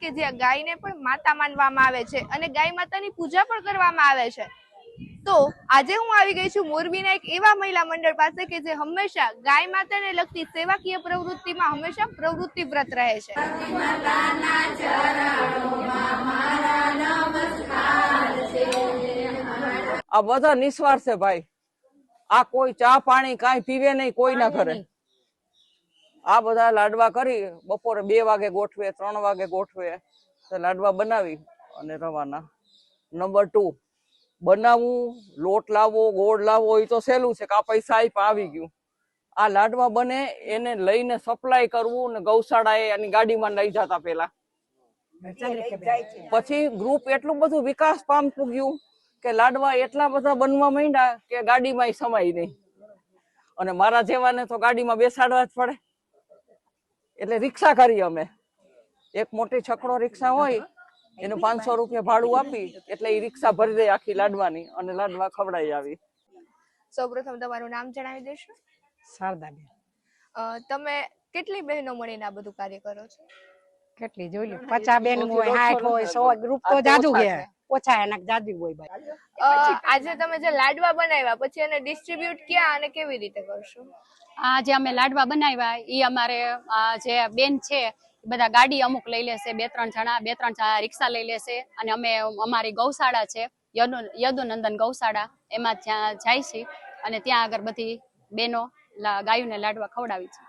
કે જ્યાં ગાયને પણ માતા માનવામાં આવે છે અને ગાય માતાની પૂજા પણ કરવામાં આવે છે. તો આજે હું આવી ગઈ છું મોરબીના એક એવા મહિલા મંડળ પાસે કે જે હંમેશા ગાય માતાને લગતી સેવાકીય પ્રવૃત્તિમાં હંમેશા પ્રવૃત્તિવ્રત રહે છે. આ બધા નિસ્વાર્થ છે ભાઈ. આ કોઈ ચા પાણી કાંઈ પીવે નહીં કોઈના ઘરે. આ બધા લાડવા કરી બપોરે બે વાગે ગોઠવે ત્રણ વાગે ગોઠવે તો લાડવા બનાવી અને રવાના. નંબર ટુ બનાવવું લોટ લાવવો, ગોળ લાવવો એ તો સહેલું છે કે આ પૈસા આપ્યા, આવી ગયું. આ લાડવા બને, એને લઈને સપ્લાય કરવું ને ગૌશાળાએ એની ગાડીમાં લઈ જતા પેલા પછી ગ્રુપ એટલું બધું વિકાસ પામતું ગયું કે લાડવા એટલા બધા બનવા માંડ્યા કે ગાડીમાં સમાય નહીં. અને મારા જેવાને તો ગાડીમાં બેસાડવા જ પડે. એટલે રિક્ષા કરી અમે. એક મોટી છકડો રિક્ષા હોય એનું પાંચસો રૂપિયા ભાડું આપી એટલે એ રિક્ષા ભરી દે આખી લાડવાની અને લાડવા ખવડાવી આવી. સૌપ્રથમ તમારું નામ જણાવી દેશો. શારદાબેન. તમે કેટલી બહેનો મળીને આ બધું કાર્ય કરો છો? કેટલી? જોઈ લો પચાસ બેન હોય સાઠ હોય સો. ગ્રુપ તો તો જાજુ ગયા ઓછા એના જાજુ હોય ભાઈ. આજે તમે જે લાડવા બનાવ્યા પછી એને ડિસ્ટ્રીબ્યુટ ક્યાં અને કેવી રીતે કરશો? આ જે અમે લાડવા બનાવ્યા એ અમારે જે બેન છે એ બધા ગાડી અમુક લઈ લેશે બે ત્રણ જણા બે ત્રણ જણા રિક્ષા લઈ લેશે અને અમે અમારી ગૌશાળા છે યદુ યદુનંદન ગૌશાળા એમાં જ્યાં જાય છે અને ત્યાં આગળ બધી બેનો ગાયોને લાડવા ખવડાવી છે.